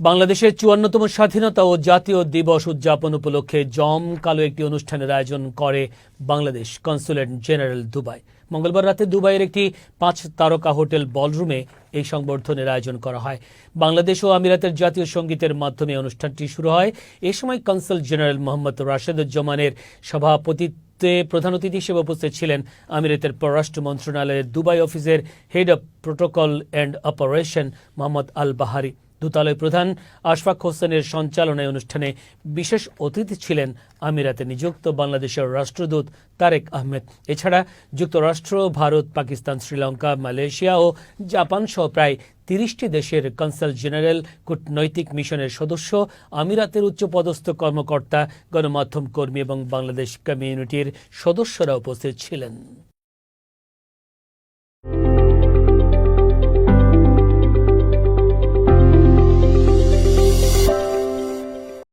বাংলাদেশের চুয়ান্নতম স্বাধীনতা ও জাতীয় দিবস উদযাপন উপলক্ষে জমকালো একটি অনুষ্ঠানের আয়োজন করে বাংলাদেশ কনসুলেট জেনারেল দুবাই। মঙ্গলবার রাতে দুবাইয়ের একটি পাঁচ তারকা হোটেল বলরুমে এই সংবর্ধনের আয়োজন করা হয়। বাংলাদেশ ও আমিরাতের জাতীয় সঙ্গীতের মাধ্যমে অনুষ্ঠানটি শুরু হয়। এ সময় কনসাল জেনারেল মোহাম্মদ রাশেদুজ্জামানের সভাপতিত্বে প্রধান অতিথি হিসেবে উপস্থিত ছিলেন আমিরাতের পররাষ্ট্র মন্ত্রণালয়ের দুবাই অফিসের head of protocol and operation Mohammad Al Bahari দূতালয় প্রধান আশফাক হোসেনের সঞ্চালনায় অনুষ্ঠানে বিশেষ অতিথি ছিলেন আমিরাতে নিযুক্ত বাংলাদেশের রাষ্ট্রদূত তারেক আহমেদ। এছাড়া যুক্তরাষ্ট্র, ভারত, পাকিস্তান, শ্রীলঙ্কা, মালয়েশিয়া ও জাপান সহ প্রায় তিরিশটি দেশের কনসাল জেনারেল, কূটনৈতিক মিশনের সদস্য, আমিরাতের উচ্চপদস্থ কর্মকর্তা, গণমাধ্যম কর্মী এবং বাংলাদেশ কমিউনিটির সদস্যরা উপস্থিত ছিলেন।